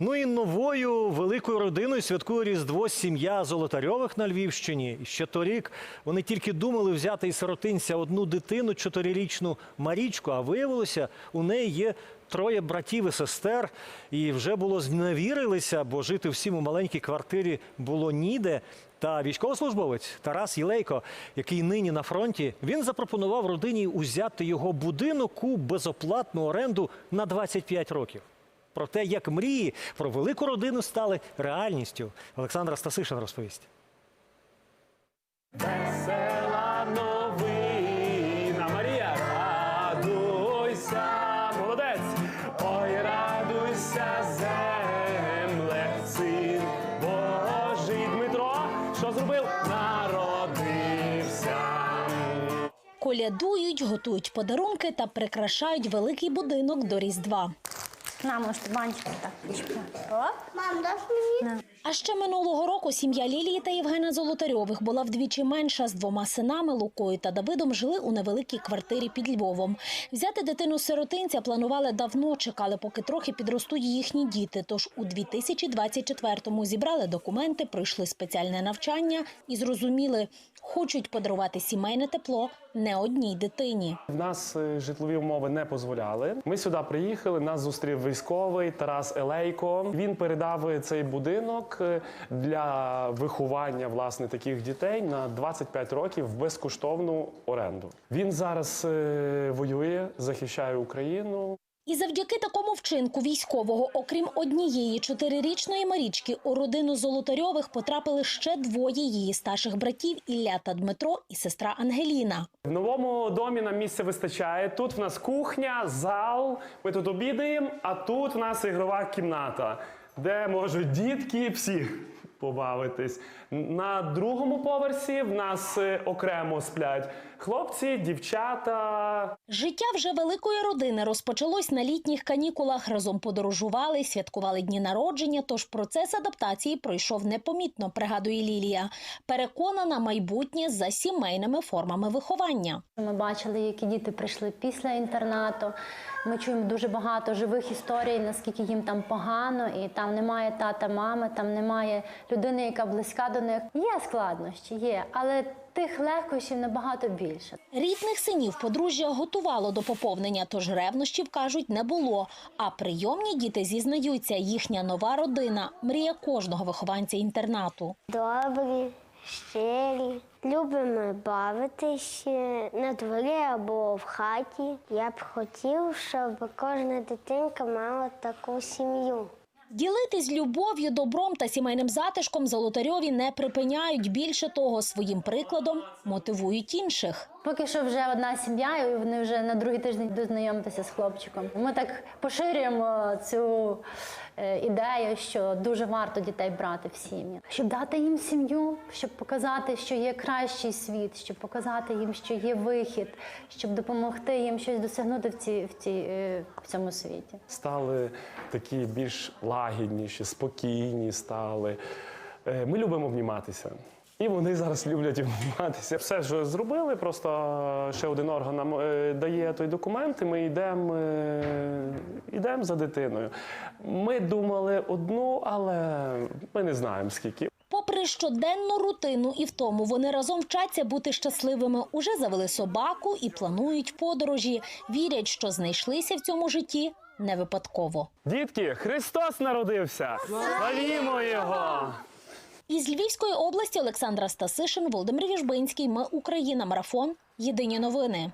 Ну і новою великою родиною святкує Різдво сім'я Золотарьових на Львівщині. Ще торік вони тільки думали взяти із сиротинця одну дитину, чотирирічну Марічку, а виявилося, у неї є троє братів і сестер. І вже було зневірилися, бо жити всім у маленькій квартирі було ніде. Та військовослужбовець Тарас Єлейко, який нині на фронті, він запропонував родині узяти його будинок у безоплатну оренду на 25 років. Про те, як мрії про велику родину стали реальністю. Олександра Стасишин розповість. Весела новина, Марія, радуйся, молодець, ой, радуйся, земле, син Божий Дмитро, що зробив? Народився. Колядують, готують подарунки та прикрашають великий будинок до Різдва. На, может, банчик так почіпляти. Мам, дашь мне? мені? А ще минулого року сім'я Лілії та Євгена Золотарьових була вдвічі менша з двома синами Лукою та Давидом жили у невеликій квартирі під Львовом. Взяти дитину сиротинця планували давно, чекали, поки трохи підростуть їхні діти. Тож у 2024-му зібрали документи, пройшли спеціальне навчання і зрозуміли, хочуть подарувати сімейне тепло не одній дитині. В нас е, житлові умови не дозволяли. Ми сюди приїхали. Нас зустрів військовий Тарас Елейко. Він передав е, цей будинок е, для виховання власне таких дітей на 25 років в безкоштовну оренду. Він зараз е, воює, захищає Україну. І завдяки такому вчинку військового, окрім однієї чотирирічної Марічки, у родину Золотарьових потрапили ще двоє її старших братів Ілля та Дмитро і сестра Ангеліна. В новому домі нам місця вистачає. Тут в нас кухня, зал. Ми тут обідаємо, а тут в нас ігрова кімната, де можуть дітки всі побавитись. На другому поверсі в нас е, окремо сплять хлопці, дівчата. Життя вже великої родини розпочалось на літніх канікулах. Разом подорожували, святкували дні народження. Тож процес адаптації пройшов непомітно, пригадує Лілія. Переконана майбутнє за сімейними формами виховання. Ми бачили, які діти прийшли після інтернату. Ми чуємо дуже багато живих історій, наскільки їм там погано, і там немає тата, мами, там немає людини, яка близька до них. Є складнощі, є, але тих легкощів набагато більше. Рідних синів подружжя готувало до поповнення, тож ревнощів кажуть не було. А прийомні діти зізнаються, їхня нова родина мрія кожного вихованця інтернату. Добрі, щирі. Любимо бавитись на дворі або в хаті. Я б хотів, щоб кожна дитинка мала таку сім'ю. Ділитись любов'ю, добром та сімейним затишком золотарьові не припиняють. Більше того, своїм прикладом мотивують інших. Поки що вже одна сім'я, і вони вже на другий тиждень йдуть знайомитися з хлопчиком. Ми так поширюємо цю е, ідею, що дуже варто дітей брати в сім'ї, щоб дати їм сім'ю, щоб показати, що є кращий світ, щоб показати їм, що є вихід, щоб допомогти їм щось досягнути в, ці, в, ці, е, в цьому світі. Стали такі більш лагідніші, спокійні стали. Е, Ми любимо обніматися. І вони зараз люблять обніматися. Все ж зробили, просто ще один орган нам е, дає той документ, і ми йдемо е, йдемо за дитиною. Ми думали одну, але ми не знаємо скільки. Попри щоденну рутину і втому, вони разом вчаться бути щасливими. Уже завели собаку і планують подорожі. Вірять, що знайшлися в цьому житті не випадково. Дітки, Христос народився! Славімо Його! Із Львівської області Олександра Стасишин, Володимир Віжбинський. Ми Україна. Марафон. Єдині новини.